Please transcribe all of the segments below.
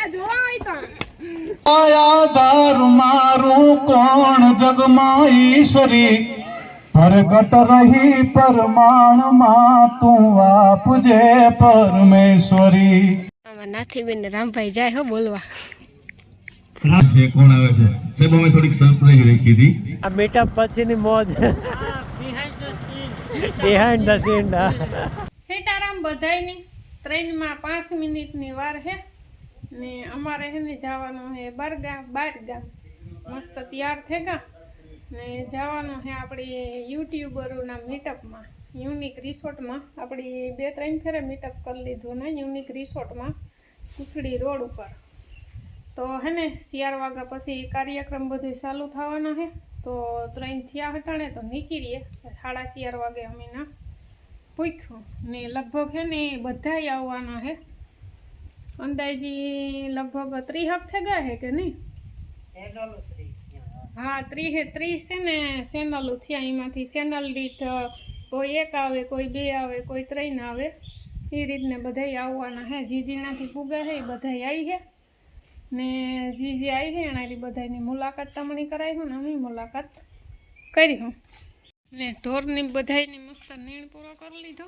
આ જોવા હોય તો આધાર મારું કોણ જગમાં ઈશ્વરી પ્રગટ રહી પરમાણમાં તું આપજે પરમેશ્વરી. આમાં નાથીબેન રામભાઈ જાય હો બોલવા. છે કોણ આવે છે? સાહેબ અમે થોડીક સરપ્રાઈઝ રાખી હતી. આ મીટઅપ પછીની મોજ. બિહાઇન્ડ ધ સીન સીતારામ બધાયની. ટ્રેનમાં પાંચ મિનિટની વાર છે ને અમારે છે ને જવાનું છે બારગા બારગા. મસ્ત તૈયાર થઈ ને જવાનું છે આપણી યુટ્યુબરોના મીટઅપમાં. યુનિક રિસોર્ટમાં. આપણી બે ત્રણ ફેરે મીટઅપ કરી લીધું ને યુનિક રિસોર્ટમાં, કુસડી રોડ ઉપર. તો હે ને ચાર વાગ્યા પછી કાર્યક્રમ બધું ચાલુ થવાનો છે તો ત્રણ થયા હટાણે તો નીકળીએ. સાડા ચાર વાગે અમે ના પૂછ્યું. ને લગભગ છે ને બધાય આવવાના છે અંદાજી લગભગ ત્રીહક થઈ ગયા છે કે નહીં? હા ત્રીસ ત્રીસ છે ને ચેનલો થયા એમાંથી. ચેનલ દીઠ કોઈ એક આવે કોઈ બે આવે કોઈ ત્રણ આવે. એ રીતને બધાય આવવાના છે જીજીનાથી પૂગા છે એ બધાય આવી છે ને જી જે આવી છે એનાથી બધાની મુલાકાત તમને કરાવી હું ને અમે મુલાકાત કરી હું. ને ઢોરની બધાયની મસ્ત નીણ પૂરો કરી લીધો.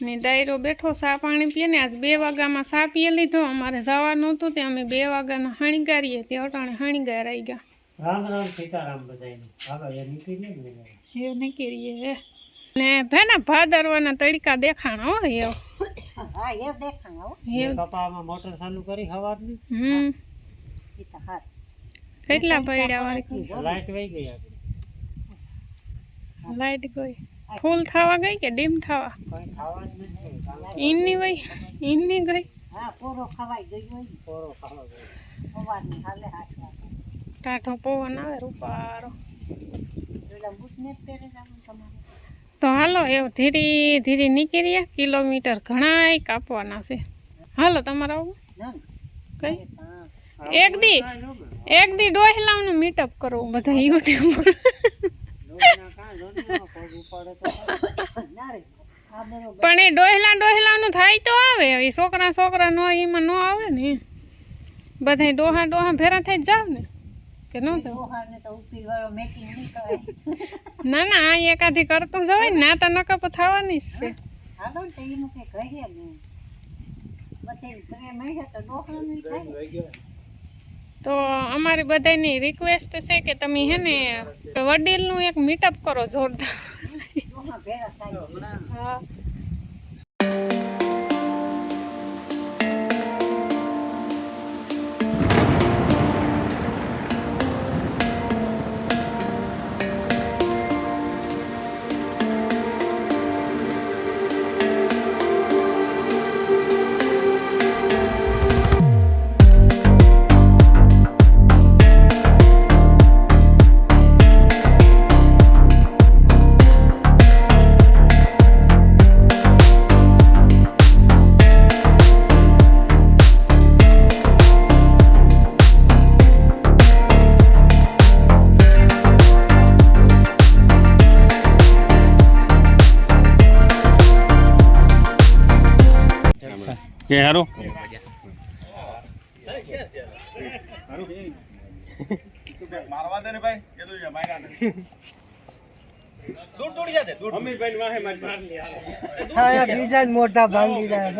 ને ડાયરો બેઠો સા પાણી પીએ ને આજ બે વાગ્યામાં સા પીએ લીધો. અમારે જવાનું હતું તે અમે બે વાગ્યાના હણીગારીએ તે અટાણે હણીગાર આવી ગયા. રામ રામ સીતારામ બધાને હાલો એ નીકળી ને એ નીકળીએ. ને ભેના ભાદરવાના તડકા દેખાણ હો એવો એ કપામાં મોટર ચાલુ કરી સવારની હમ. કેટલા પડ્યા વાળી લાઈટ વહી ગઈ આપણી લાઈટ ગઈ ફૂલ થવા ગઈ કે ડીમ થવા? કોઈ ખાવાનું નથી ઈનની વઈ ઈનની ગઈ? પોરો ખાવા ગયો ટાઢો પવન આવે રૂપારો. તો હાલો એવું ધીરે ધીરે નીકળીએ કિલોમીટર ઘણાય કાપવાના છે. હાલો તમારે આવું? કઈ? એક દી એક દી ડોહલાનું મીટઅપ કરવું બધા યુટ્યુબ પર. પણ એ ડોહલા ડોહલાનું થાય તો આવે. એ છોકરા છોકરા નો એમાં નો આવે ને. બધા ડોહા ડોહા ભેરા થઈ જ જાવ ને. કે ન જાવ. ના ના આ એકાધી કરતું જવાય ને ના તો નકપ થવાની જ છે. તો અમારી બધાની રિક્વેસ્ટ છે કે તમે હે ને વડીલનું એક મીટઅપ કરો જોરદાર. હા. કે હારો. બીજા જ મોટા ભાંગી જાય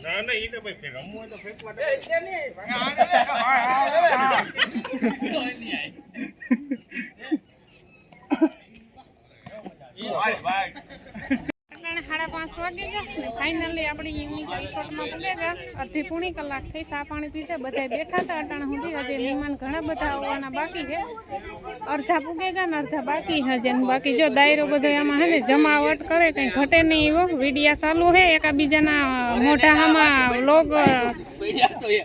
અટાણે સાડા પાંચ વાગી ગયા ને ફાઇનલી આપણી રિસોર્ટમાં પૂગે ગયા અડધી પૂણી કલાક થઈ, ચા પાણી પીધા બધા બેઠા હતા અટાણે સુધી. હજી ઘણા બધા આવવાના બાકી છે. અડધા પૂગે ગયા ને અડધા બાકી. હજે ને બાકી જો દાયરો બધો એમાં હે ને જમાવટ કરે, કંઈ ઘટે નહીં એવો. વિડિયા ચાલુ છે, એકાબીજાના મોઢામાં લોગ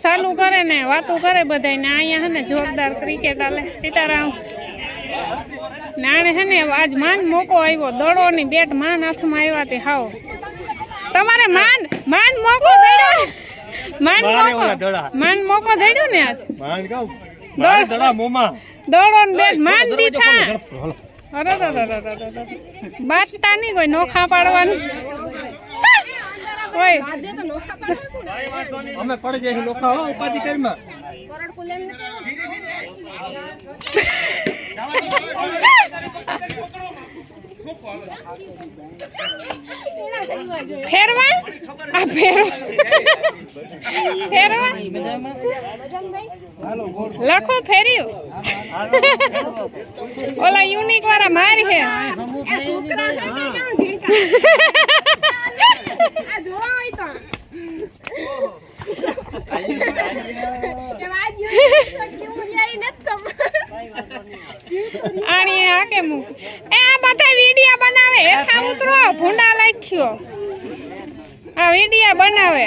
ચાલુ કરે ને વાતો કરે બધાને અહીંયા ને જોરદાર ક્રિકેટ આલે સીતારામ. નાણે છે ને આજ માન મોકો આવ્યો દડો ની બેટ માન હાથમાં આવ્યા તે હાવ. તમારે માન માન મોકો જડ્યો માન મોકો. માન મોકો જડ્યો ને આજ. માન કહું? મારે દડા મોમાં. દડો ને બેટ માન દીઠા અરે. બાતતા નહીં કોઈ નોખા પાડવાનું. કોઈ અમે પડી જઈશું લોકો હો ઉપાધિ કરીમાં ફેરવા આ ફેરવા ફેરવા લખો ફેર્યું. ઓલા યુનિક વાળા મારી હે આણી આ કે એ આ બધા વિડિયા બનાવે, હેઠા ઉતરો, ભૂંડા લાખ્યો. આ વિડિયા બનાવે.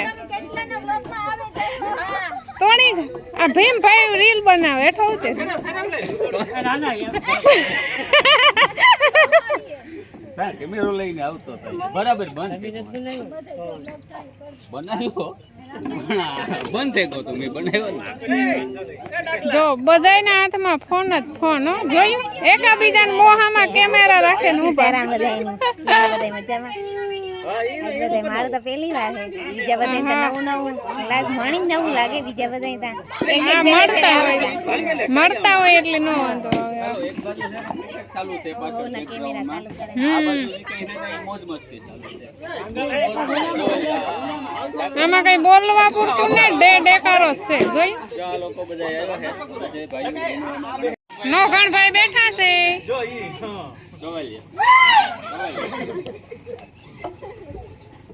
તોણી આ ભીમભાઈ રીલ બનાવે, હેઠો ઉતર. બરાબર બનાવ્યો? બંધ થઈ ગયો તો બનાવ્યો જો બધાયના હાથમાં ફોન જ ફોન હો. જોયું? એકાબીજાના મોહામાં કેમેરા રાખે ને બધાય મજામાં? આજ બધાય મારે તો પહેલી વાર છે બીજા બધાય તો નવું નવું લાગ માણી નવું લાગે બીજા બધાય તા એક આ એક બે બે મળતા હોય મળતા હોય એટલે નો વાંધો આવે. આમાં કઈ બોલવા પૂરતું ને ડે ડેકારો છે જોયું? જો આ લોકો બધા આવ્યા છે અજય ભાઈ નો ગણભાઈ બેઠા છે.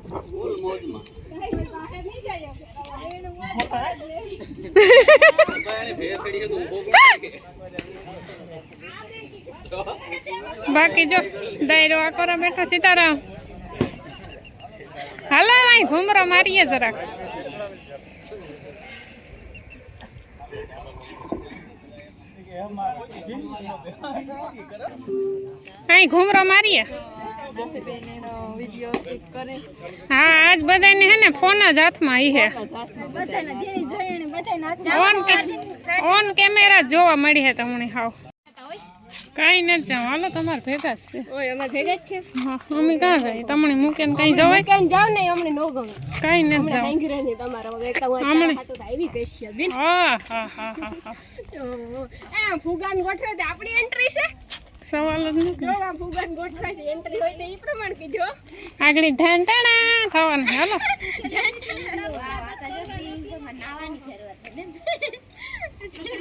ફૂલ મોજમાં બાકી જો ડાયરો આ કરો બેઠા સીતારામ. હાલો અહીં ઘૂમરો મારીએ જરાક. અહીં મારીએ. હા આજ બધાને હે ને ફોન જ હાથમાં ઈ હે. ઓન કેમેરા જોવા મળી હે તમને હાવ. કઈ ન જાવ હાલો તમારે ભેગા જ છે. ઓય અમે ભેગા જ છે હા અમે ક્યાં જાય? તમને મૂકીને કઈ જવાય? કઈ જાવ ને અમને નો ગમે. કઈ નથી જાવ. આંગરે ને તમારા. વગર એટલે હું હમણે. અત્યારે હાટું તો આવી બેન. હા હા હા હા હા. એ ફુગાન ગોઠવે તો આપણી એન્ટ્રી છે. સવાલ જ નથી. આગળ ઢાન ટાણા થવાનું હાલો.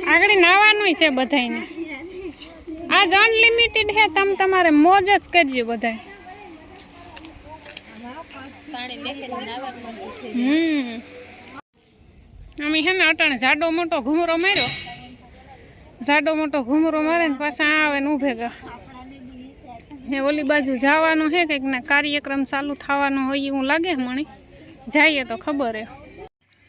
આગળ નાવાનું છે બધાયને. આજ અનલિમિટેડ છે તમે તમારે મોજ જ કરજો બધાય. હમ. અમે હે ને અટાણે જાડો મોટો ઘૂમરો માર્યો. જાડો મોટો ઘૂમરો મારે ને પાછા આવે ને ઊભે ગયા હે, ઓલી બાજુ જવાનું છે કંઈક ના કાર્યક્રમ ચાલુ થવાનો હોય એવું લાગે મને જઈએ તો ખબર હે.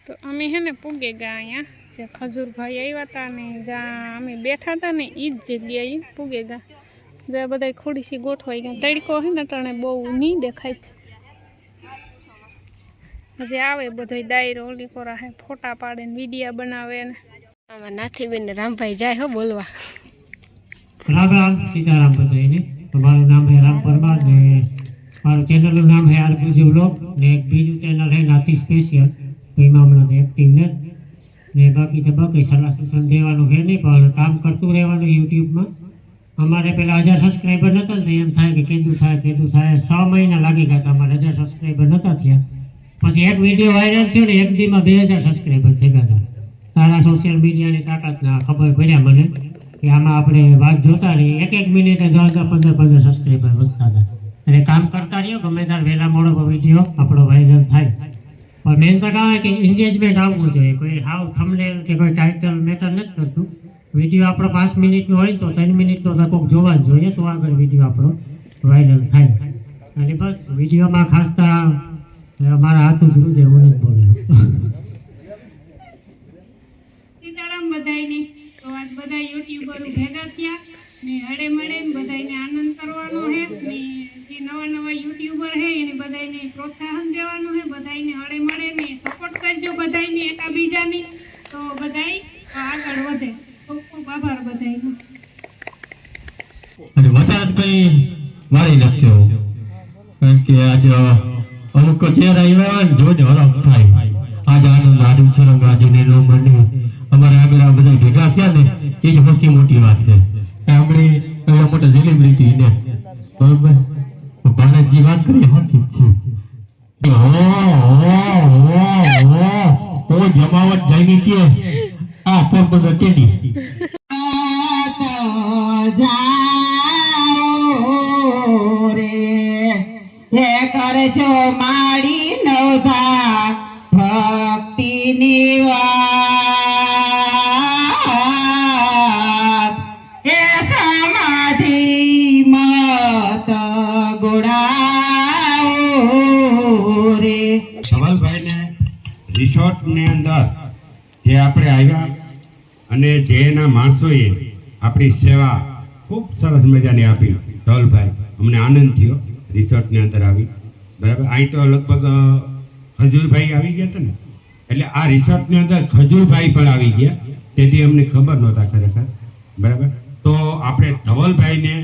તો અમે હે ને પૂગે ગયા અહીંયા. જે ખજૂરભાઈ આવ્યા હતા ને જ્યાં અમે બેઠા હતા ને એ જ જગ્યાએ પૂગે ગયા જ્યાં બધા ખોડીસી ગોઠવાઈ ગયા તડકો હે ને ટાણે બહુ નહીં દેખાય. હજી આવે બધો ડાયરો, ઓલી કોરા હે ફોટા પાડે ને વિડીયા બનાવે ને. આમાં નાથી બેન રામભાઈ જાય હો બોલવા રામ રામ સીતારામ બધાને તો મારું નામ છે રામ પરમાર ને મારું ચેનલનું નામ છે આરપીજી વ્લોગ ને એક બીજું ચેનલ છે નાથી સ્પેશિયલ તો એમાં હમણાં એક્ટિવ ને ને બાકી તો બાકી સલાહ સૂચન દેવાનું છે નહીં પણ કામ કરતું રહેવાનું યુટ્યુબમાં। અમારે પેલા હજાર સબસ્ક્રાઈબર નહોતા ને તો એમ થાય કે કીધું થાય કીધું થાય. છ મહિના લાગી ગયા હતા અમારે હજાર સબસ્ક્રાઈબર નહોતા થયા. પછી એક વીડિયો વાયરલ થયો ને, એક દીમાં બે હજાર સબસ્ક્રાઈબર થઈ ગયા હતા તારા સોશિયલ મીડિયાની તાકાતના ખબર પડ્યા મને કે આમાં આપણે વાત જોતા રહીએ. એક એક મિનિટે દસ દસ, પંદર પંદર સબસ્ક્રાઈબર વધતા હતા એટલે કામ કરતા રહ્યો ગમે ત્યારે વહેલા મોડો વીડિયો આપણો વાયરલ થાય. પણ મેન તો કહે કે એન્ગેજમેન્ટ આવવું જોઈએ. કોઈ હાવ થમલેલ કે કોઈ ટાઇટલ મેટર નથી કરતું. વીડિયો આપણો પાંચ મિનિટનો હોય તો ત્રણ મિનિટનો તો કોઈક જોવા જ જોઈએ, તો આગળ વીડિયો આપણો વાયરલ થાય. અને બસ વિડીયોમાં ખાસ તો મારા હાથ ઉધરું હું નથી બોલેલું બધાયને. તો આજ બધા યુટ્યુબરો ભેગા થયા ને હળે મળે બધાને આનંદ કરવાનો છે ને જે નવા નવા યુટ્યુબર છે એને બધાને પ્રોત્સાહન દેવાનું છે બધાને હળે મળે ને સપોર્ટ કરજો બધાયને એકાબીજાને. તો બધાય આગળ વધે. ખૂબ ખૂબ આભાર બધાયનો. અને કઈ મારી નાખ્યો કારણ કે આજે અમુક ચહેરા એવા ને જોઈને થાય. આજે આનંદ છરંગ આજે ને મને અમારે આગળ બધા ભેગા થયા ને, એ જ સૌથી મોટી વાત છે. આપણે એવડા મોટા સેલિબ્રિટી ને, બરોબર? ભારતજી વાત કરીએ સાચી છે. ઓ જમાવટ જાગી કે આ પોરબંદર ટેડી. આપણી સેવા ખૂબ સરસ મજાની આપી. ધવલભાઈ અમને આનંદ થયો રિસોર્ટની અંદર આવી. બરાબર? અહીં તો લગભગ ખજૂરભાઈ આવી ગયા હતા ને. એટલે આ રિસોર્ટની અંદર ખજૂરભાઈ પણ આવી ગયા. તેથી અમને ખબર નહોતા ખરેખર. બરાબર? તો આપણે ધવલભાઈને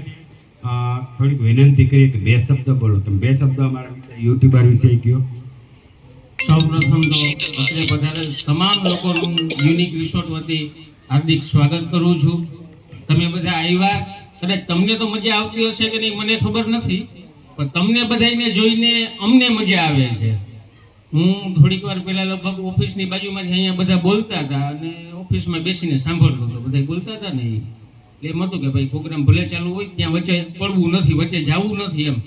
થોડીક વિનંતી કરીએ કે બે શબ્દ બોલો. તમે બે શબ્દ અમારા યુટ્યુબર વિશે સૌ પ્રથમ તો અત્રે તમામ લોકોનું યુનિક રિસોર્ટ વતી હાર્દિક સ્વાગત કરું છું. તમે બધા આવ્યા કદાચ તમને તો મજા આવતી હશે કે નહીં, મને ખબર નથી, પણ તમને બધાને જોઈને અમને મજા આવે છે. હું થોડીક વાર પહેલા લગભગ ઓફિસની બાજુમાંથી અહીંયા બધા બોલતા હતા અને ઓફિસમાં બેસીને સાંભળતો હતો. બધા બોલતા હતા ને એમ હતું કે ભાઈ, પ્રોગ્રામ ભલે ચાલુ હોય, ત્યાં વચ્ચે પડવું નથી, વચ્ચે જવું નથી એમ.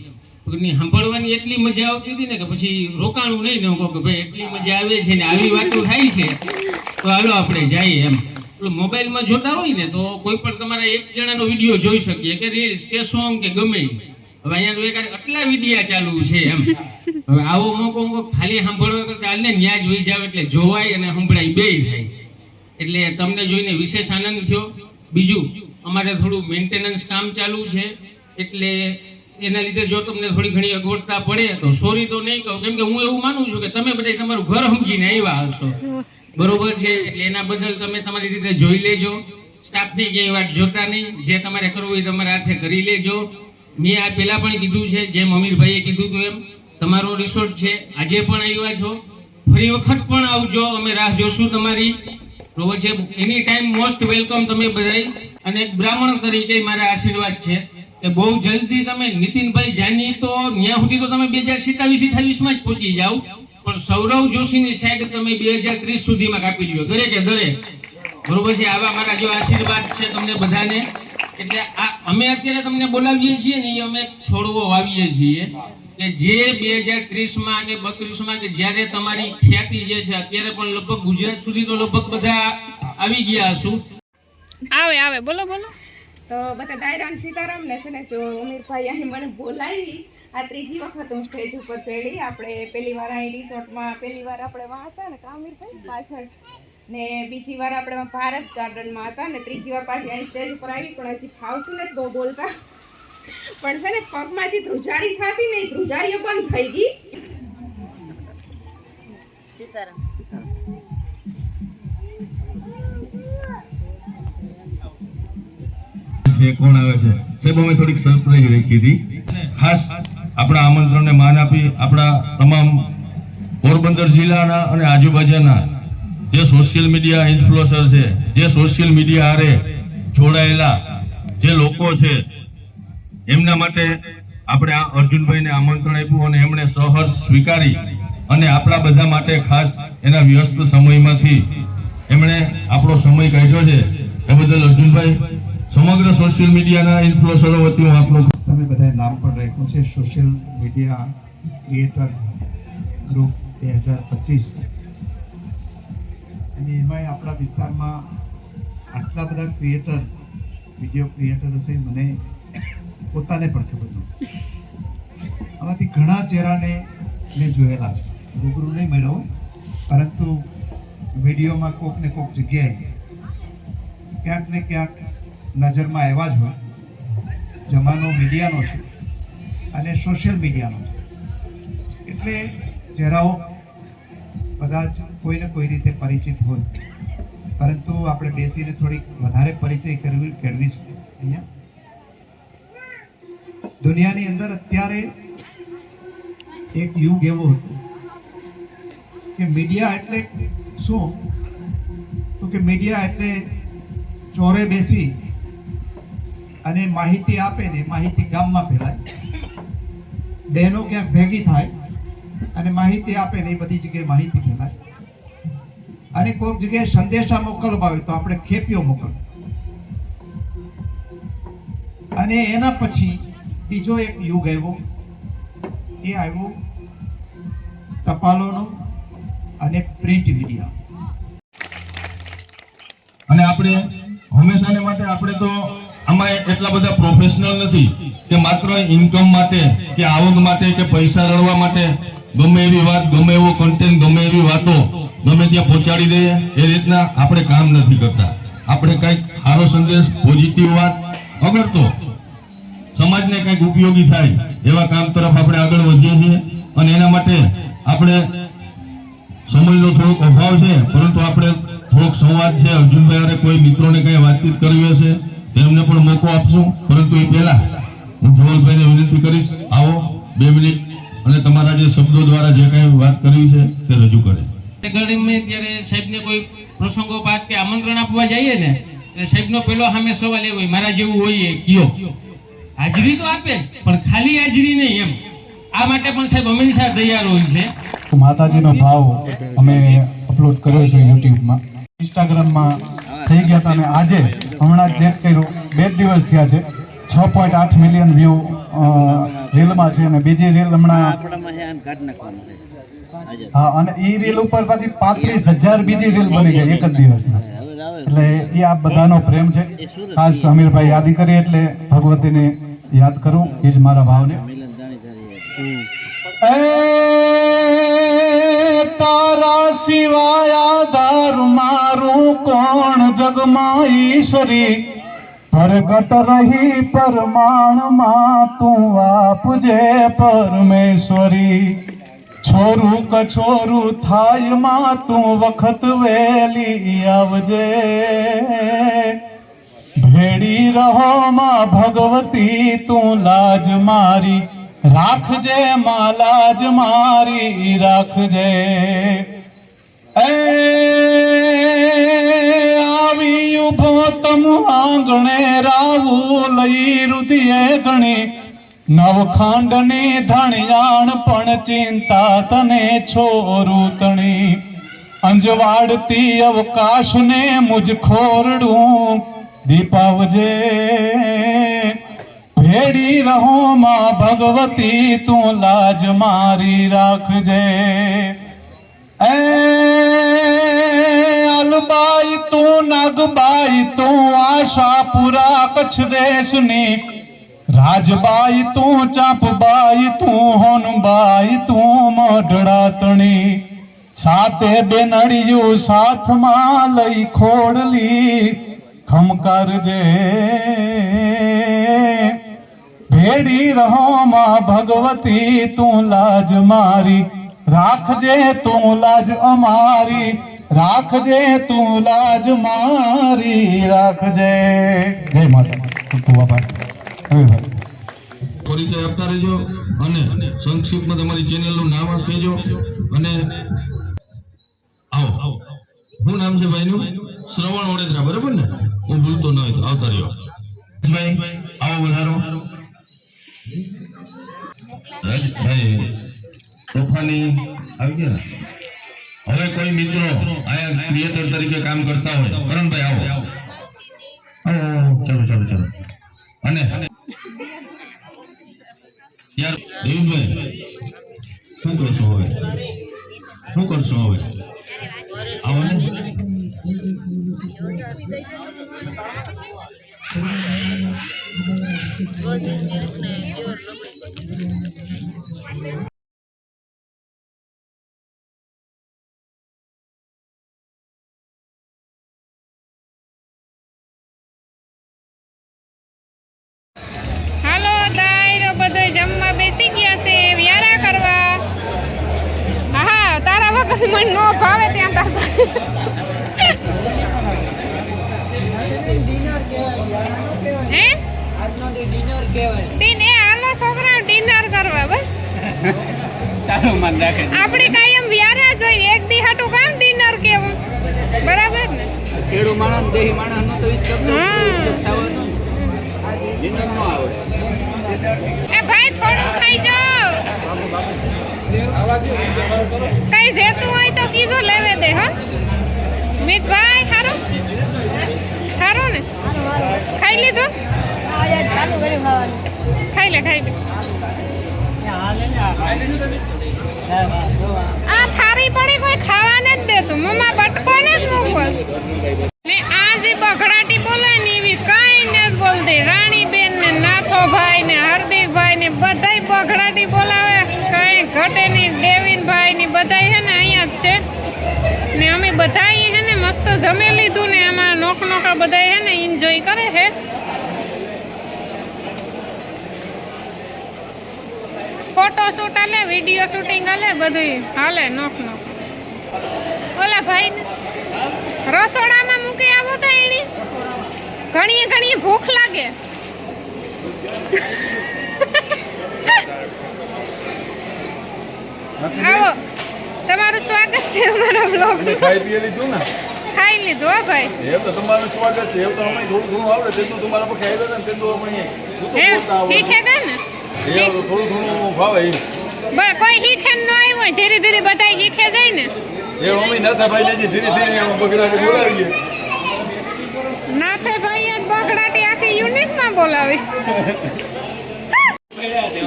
સાંભળવાની એટલી મજા આવતી હતી ને કે પછી રોકાણું નહીં ને હું કે ભાઈ, એટલી મજા આવે છે ને, આવી વાતો થાય છે. તો હાલો આપણે જઈએ એમ. પેલું મોબાઈલમાં જોતા હોય ને તો કોઈ પણ તમારા એક જણાનો વીડિયો જોઈ શકીએ કે રીલ્સ કે સોંગ કે ગમે હવે અહીંયા એક આટલા વિડીયા ચાલુ છે એમ. હવે આવો મોકો મોકો ખાલી સાંભળવા કરતા હાલને ન્યા જ જાવ એટલે જોવાય અને સંભળાય બે થાય. એટલે તમને જોઈને વિશેષ આનંદ થયો. બીજું, અમારે થોડું મેન્ટેનન્સ કામ ચાલુ છે. એટલે એના લીધે જો તમને થોડી ઘણી અગવડતા પડે તો સોરી તો નહીં કહું. કેમ કે હું એવું માનું છું કે તમે બધા તમારું ઘર સમજીને આવ્યા હશો. બરોબર છે એના બદલ તમે તમારી રીતે જોઈ લેજો. સ્ટાફની ક્યાંય વાત જોતા નહીં, જે તમારે કરવું એ તમારે હાથે કરી લેજો. મેં આ પહેલાં પણ કીધું છે, જેમ અમીરભાઈએ કીધું હતું એમ, તમારો રિસોર્ટ છે, આજે પણ આવ્યા છો. ફરી વખત પણ આવજો, અમે રાહ જોશું તમારી. બરોબર છે, એની ટાઈમ મોસ્ટ વેલકમ તમે બધાય. અને બ્રાહ્મણ તરીકે મારા આશીર્વાદ છે, કે બહુ જલ્દી તમે નીતિનભાઈ જાની તો ત્યાં સુધી તો તમે બે હજાર સિત્તાવીસ અઠાવીસમાં જ પહોંચી જાઓ. પણ સૌરવ જોશીની સાઈડ તમે બે હજાર ત્રીસ સુધીમાં કાપી લ્યો દરેકે દરેક. બરોબર છે? આવા મારા જો આશીર્વાદ છે તમને બધાને. એટલે આ અમે અત્યારે તમને બોલાવીએ છીએ ને એ અમે છોડવો વાવીએ છીએ કે જે બે હજાર ત્રીસમાં કે બત્રીસમાં કે જ્યારે તમારી ખ્યાતિ જે છે અત્યારે પણ લગભગ ગુજરાત સુધી તો લગભગ બધા આવી ગયા હશું. આવે આવે. બોલો બોલો. તો બધા દાયરાન સીતારામ ને છે ને જો ઉમેરભાઈ અહીં મને બોલાવી આ ત્રીજી વખત હું સ્ટેજ ઉપર ચડી. આપણે પહેલી વાર અહીં રિસોર્ટમાં પહેલી વાર આપણે વાં હતા ને કામીરભાઈ પાછળ. ને બીજી વાર આપણે ભારત ગાર્ડનમાં હતા ને ત્રીજી વાર પાછી અહીં સ્ટેજ ઉપર આવી પણ હજી ફાવતું નથી બહુ બોલતા. પણ છે ને પગમાં જે ધ્રુજારી થતી ને એ ધ્રુજારીઓ બંધ થઈ ગઈ. સીતારામ. કોણ આવે છે? સાહેબ અમે થોડીક સરપ્રાઈઝ રાખી હતી. ખાસ આપણા આમંત્રણને માન આપી આપણા તમામ પોરબંદર જિલ્લાના અને આજુબાજુના જે સોશિયલ મીડિયા ઇન્ફ્લુઅન્સર છે, જે સોશિયલ મીડિયા હારે જોડાયેલા જે લોકો છે, એમના માટે આપણે આ અર્જુનભાઈને આમંત્રણ આપ્યું અને એમણે સહર્ષ સ્વીકારી અને આપણા બધા માટે ખાસ એના વ્યસ્ત સમયમાંથી એમણે આપણો સમય કાઢ્યો છે. એ બદલ અર્જુનભાઈ સમગ્ર સોશિયલ મીડિયાના ઇન્ફ્લુએન્સરો વતી હું આપનો તમે બધાએ નામ પણ રાખ્યું છે સોશિયલ મીડિયા ક્રિએટર ગ્રુપ બે હજાર પચીસ. અને એમાંય આપણા વિસ્તારમાં આટલા બધા ક્રિએટર વીડિયો ક્રિએટર હશે, મને પોતાને પણ ખબર નહોતી આમાંથી ઘણા ચહેરાને મેં જોયેલા છે. રૂબરૂ નહીં મળ્યો પરંતુ વિડીયોમાં કોક ને કોક જગ્યાએ ક્યાંક ને ક્યાંક નજરમાં આવ્યા જ હોય. જમાનો મીડિયાનો છે અને સોશિયલ મીડિયાનો એટલે ચહેરાઓ બધા જ કોઈને કોઈ રીતે પરિચિત હોય. પરંતુ આપણે બેસીને થોડીક વધારે પરિચય કરવી, કેળવીશું અહીંયા. દુનિયાની અંદર અત્યારે એક યુગ એવો હતો કે મીડિયા એટલે શું? તો કે મીડિયા એટલે ચોરે બેસી અને માહિતી આપે ને માહિતી ગામમાં ફેલાય. બહેનો ક્યાંક ભેગી થાય અને માહિતી આપે ને એ બધી જગ્યાએ માહિતી ફેલાય. અને કોઈક જગ્યાએ સંદેશા મોકલવા હોય તો આપણે ખેપીઓ મોકલ અને એના પછી બીજો એક યુગ આવ્યો. એ આવ્યો ટપાલોનો અને પ્રિન્ટ મીડિયા. અને આપણે હંમેશાને માટે આપણે તો આમાં એટલા બધા પ્રોફેશનલ નથી કે માત્ર ઇન્કમ માટે, કે આવક માટે, કે પૈસા રળવા માટે. ગમે એવી વાત, ગમે એવો કન્ટેન્ટ ગમે એવી વાતો, ગમે ત્યાં પહોંચાડી દઈએ, એ રીતના આપણે કામ નથી કરતા. આપણે કંઈક સારો સંદેશ પોઝિટિવ વાત અગર તો સમાજને કંઈક ઉપયોગી થાય, એવા કામ તરફ આપણે આગળ વધીએ છીએ અને એના માટે આપણે સમયનો થોડોક અભાવ છે, પરંતુ આપણે થોડોક સંવાદ છે. અર્જુનભાઈ કોઈ મિત્રોને કંઈ વાતચીત કરવી હશે? તેમને પણ મોકો આપશું પરંતુ એ પહેલા હું ધવલભાઈને વિનંતી કરીશ આવો બે મિનિટ. અને તમારા જે શબ્દો દ્વારા જે કઈ વાત કરવી છે તે રજૂ કરે. ગળીમાં ત્યારે સાહેબને કોઈ પ્રસંગો પાત કે આમંત્રણ આપવા જઈએ ને એટલે સાહેબનો પહેલો સામે સવાલ એવો હોય મારા જેવું હોય એ કયો? હાજરી તો આપે પણ ખાલી હાજરી નહીં એમ. આ માટે પણ સાહેબ હંમેશા તૈયાર હોય છે. માતાજીનો ભાવ અમે અપલોડ કર્યો છે યુટ્યુબમાં. ઇન્સ્ટાગ્રામમાં થઈ ગયા હતા અને આજે હમણાં ચેક કર્યું. બે દિવસ થયા છે. છ પોઈન્ટ આઠ મિલિયન વ્યૂ રીલમાં છે અને બીજી રીલ હમણાં હા, અને એ રીલ ઉપર પાછી પાંત્રીસ હજાર બીજી રીલ બની ગઈ એક જ દિવસમાં. એટલે એ આ બધાનો પ્રેમ છે. ખાસ અમીરભાઈ યાદી કરી એટલે ભગવતીને યાદ કરું. એ જ મારા ભાવને. એ તારા સિવાય આધાર મારું કોણ જગમાં ઈશ્વરી? પ્રગટ રહી પરમાણમાં તું આપજે પરમેશ્વરી. છોરું કછોરું થાયમાં તું વખત વેલી આવજે. ભેડી રહો માં ભગવતી તું લાજ મારી. રાખજે માલાજ મારી રાખજે એ આવી ઊભો તમ આંગણે રાવું લઈ રુદિયે ગણી. નવખાંડની ધણિયાણ પણ ચિંતા તને છોરું તણી. અંજવાડતી અવકાશને મુજ ખોરડું દીપાવજે. ભેડી રહો માં ભગવતી તું લાજ મારી રાખજે એ અલબાઈ તું નાગબાઈ તું આશાપુરા કચ્છ દેશની રાજબાઈ તું ચાંપબાઈ તું હોનબાઈ તું મઢડા તણી સાતે બેનડિયું સાથમાં લઈ ખોડલી ખમકારજે ભેડી રહો માં ભગવતી, તું લાજ મારી. રાખજે તું લાજ અમારી. રાખજે તું લાજ મારી. રાખજે. જય માતા અમીરભાઈ પરિચય આપતા રહેજો અને સંક્ષિપ્તમાં તમારી ચેનલનું નામ આપજો અને આવો. શું નામ છે ભાઈનું? શ્રવણ ઓડેદરા બરાબર ને? હું ભૂલતો ન હોય તો આવતા રહ્યો. આવો વધારો. રાજભાઈ તોફાની આવી ગયા? હવે કોઈ મિત્રો આયા ક્રિએટર તરીકે કામ કરતા હોય કરણભાઈ આવો. આવો ચલો ચલો ચલો. અને યાર દેવીભાઈ શું કરશો હવે? શું કરશો હવે? આવો ને. હાલો દાયરો બધો જમવા બેસી ગયા છે, વ્યારા કરવા. હા તારા વખત મને નો ભાવે ત્યાં તાર હે ડિનર કરવા બસ. તારું મન રાખે. આપણે કાયમ વ્યારા જોઈએ એક દી હાટું કામ ડિનર કેવું? બરાબર ને? ખેડૂ માણસ દેહી માણસ નો તો ઈ શબ્દ થવાનો ડિનર નો આવે. એ ભાઈ થોડું ખાઈ જાવ કઈ જેતું હોય તો કીધું લેવે દે હા. મિતભાઈ હારું? સારું ને? ખાઈ લીધું? આજે આ થારી પડી કોઈ ખાવાને જ દેતું મમ્મા બટકો જ મૂકો ને આ જે બગડાટી બોલે ને એવી કઈ ને બોલતી. રાણીબેન ને નાથોભાઈ ને હાર્દિકભાઈ બધાય બગડાટી બોલાવે. કઈ ઘટે નહીં. દેવીનભાઈ ને બધાય હે અહીંયા જ છે. ને અમે બધાય હે મસ્ત જમી લીધું ને આમાં નોખ નોખા બધાય હે ને એન્જોય કરે હે. ફોટો શૂટ હાલે વીડિયો શૂટિંગ હાલે બધું હાલે નોખ નોખ ઓલા ભાઈ રસોડામાં મૂકી આવો તો એની ઘણી ઘણી ભૂખ લાગે. આવો. તમારું સ્વાગત છે અમારા બ્લોગ ખાઈ પીએ લીધું ને? ખાઈ લીધું હો ભાઈ. એ તો તમારું સ્વાગત છે એ તો અમે થોડું ઘણું આવડે તેટલું તમારા પર ખાઈ ને તેટલું આપણે હે હીખે કે ને એ થોડું ભાવે કોઈ ન આવ્યું હોય ધીરે ધીરે બધા હીખે જાય ને. એ નાથા ભાઈ લેજી ધીરે ધીરે એમ બગડા બોલાવીએ. નાથે ભાઈ જ બગડાટી આખી યુનિટમાં બોલાવી.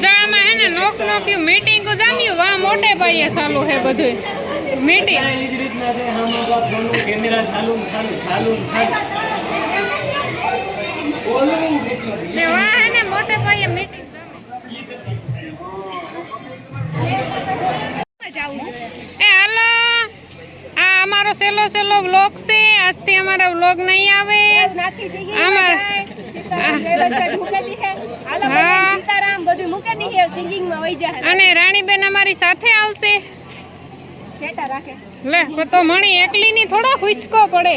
જામાં હે ને નોક નોક્યું મીટિંગ જામ્યું વા મોટે ભાઈએ ચાલુ હે બધું મીટિંગ હે ને મોટે ભાઈએ મીટિંગ એ હાલો. આ અમારો સેલો સેલો વ્લોગ છે. આજથી અમારા વ્લોગ નહીં આવે. અને રાણીબેન અમારી સાથે આવશે. લે તો મણી એકલી ની થોડો હુસકો પડે.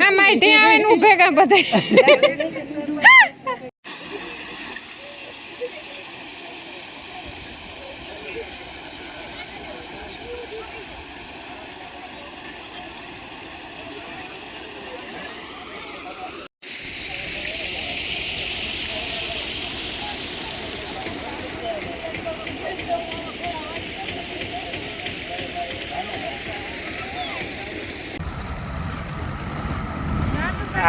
હા માહિતી આવે ને ઉભે કા બધા?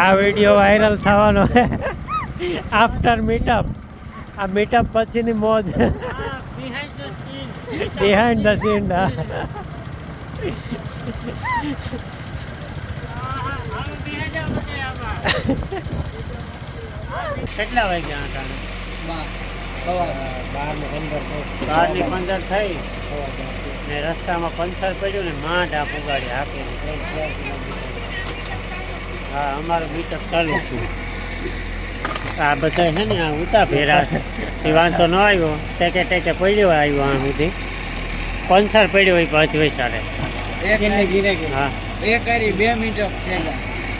આ વીડિયો વાયરલ થવાનો આફ્ટર મીટઅપ આ મીટઅપ પછીની મોજ. બિહાઇન્ડ ધ સીન કેટલા વાગ્યા હતા? પંદર બારની પંદર થઈ. ને રસ્તામાં પંચર પડ્યું ને માંડ આ પુગાડી હાકી હા અમારું મીટર ચાલુ છે. આ બધા છે ને આ ઉતા ભેરા છે. એ વાંધો ન આવ્યો. ટેકે ટેકે પડ્યો આવ્યો આ સુધી. પંચર પડ્યો હોય પાછી વૈસાડે હા. એ કરી બે મિનિટ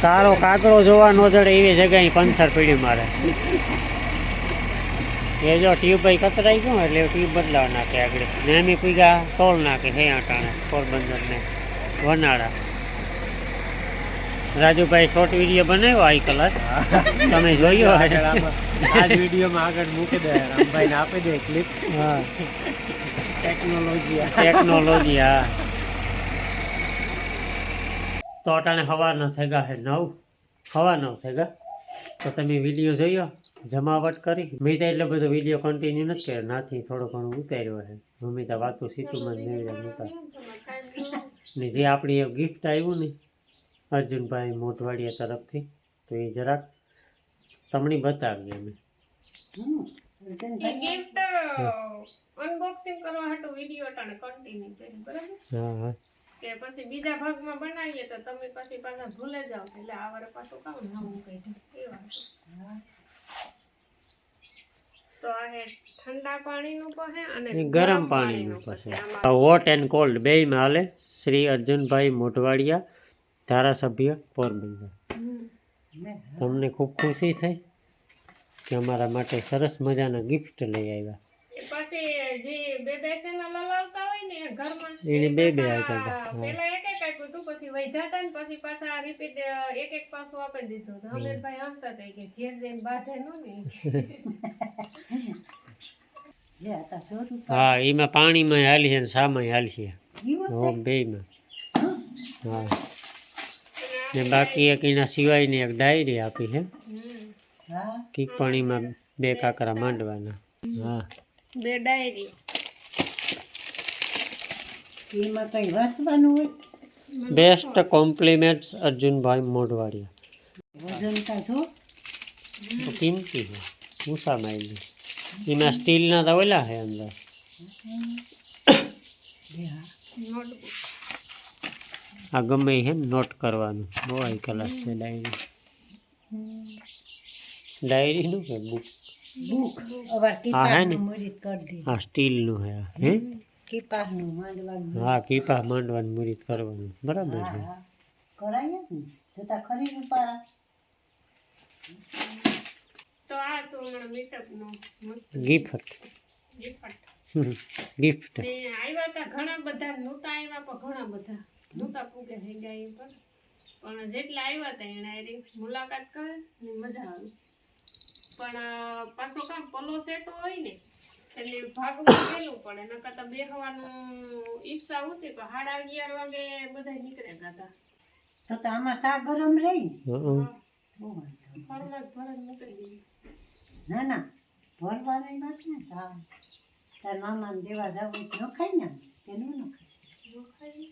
તારો કાકડો જોવા ન જડે એવી જગ્યાએ પંચર પડ્યું મારે. એ જો ટ્યુબ કતરાઈ ગયું એટલે ટ્યુબ બદલાવા નાખે આગળ. ને એમ પૂગા ટોલ નાખે હે અટાણે પોરબંદર ને વનાળા. રાજુભાઈ શોર્ટ વીડિયો બનાવ્યો આઈ કલાક તમે જોયો? આ વિડીયોમાં આગળ મૂકી દે રામભાઈ ને આપી દે ક્લિપ હા. ટેકનોલોજી ટેકનોલોજી હા તો અટાણે હવાના થઈ ગયા છે નવ. હવા ન થઈ ગયા તો તમે વીડિયો જોયો? જમાવટ કરી. મેં તો એટલો બધો વીડિયો કન્ટિન્યુ નથી કર્યો. નાથી થોડો ઘણો ઉતાર્યો છે મમ્મી તો વાતો સીતુમાં જ મેળવ્યા નહોતા. ને જે આપણી ગિફ્ટ આવ્યું ને અર્જુનભાઈ મોટવાડિયા તરફથી. તો એ જરાક તમને બતાવીએ અમે. અનબોક્સિંગ કરવા હાટુ વિડિયો અટાણે કન્ટિન્યુ કરી બરાબર? હા હા. કે પછી બીજા ભાગમાં બનાવીએ તો તમે પછી પાછા ભૂલે જાઓ એટલે આ વારે પાછું કામ નવું તો આ હે ઠંડા પાણીનું પહે અને ગરમ પાણીનું પછી પછી હોટ એન્ડ કોલ્ડ બેયમાં હાલે શ્રી અર્જુનભાઈ મોટવાડિયા ધારાસભ્ય પોરબંદર. તમને ખૂબ ખુશી થઈ કે અમારા માટે સરસ મજાના ગિફ્ટ લઈ આવ્યા. એ પછી જે બે બે લલાવતા હોય ને એને બે બે પાછા હતા. હા. એક એક આપ્યું હતું પછી વધ્યા હતા ને પછી પાછા રિપીટ એક એક પાછું આપી દીધું તો હમીરભાઈ હસતા હતા કે ઘેર જઈને બાંધે નો ને. હા એમાં પાણીમાં હાલી છે ને સામાં હાલી છે? હો બેયમાં. હા. ને બાકી એક એના સિવાયની એક ડાયરી આપી છે. ટીપ્પણીમાં બે કાકરા માંડવાના. હા. બે ડાયરી. એમાં કઈ વાંચવાનું હોય? Best compliments Arjunbhai Modhwadia. વજન કા છો કિંમતી છે. ઊંચા માઇલની એમાં સ્ટીલના તો ઓલા છે અંદર. નોટબુક આ ગમે છે નોટ કરવાનું. બહુ હાઈ ક્લાસ છે ડાયરી ડાયરીનું કે બુક બુક અવાર હા હે ને? આ સ્ટીલનું હે આ હે? માંડવાનું. હા કીપા માંડવાનું મુરીત કરવાનું. બરાબર છે. કરાય ને? જતા ખરી રૂપારા. તો આ તો હમણાં મીટઅપ નો મસ્ત ગિફ્ટ ગિફ્ટ ગિફ્ટ આવ્યા હતા ઘણા બધા નહોતા આવ્યા પણ ઘણા બધા. નહોતા પૂગે થઈ ગયા એ પર પણ જેટલા આવ્યા હતા એને એની મુલાકાત કરે ને મજા આવી. પણ પાછો કામ પલો સેટો હોય ને એટલે ભાગવું પેલું પડે. નકર તો બેહવાનું ઈચ્છા હતી તો સાડા અગિયાર વાગે બધા નીકળ્યા હતા તો. તો આમાં શા ગરમ રહી ને? ના ના. ભરવાની વાત ને તાર મામાને દેવા જવું ન ખાય ને કે ન ખાય.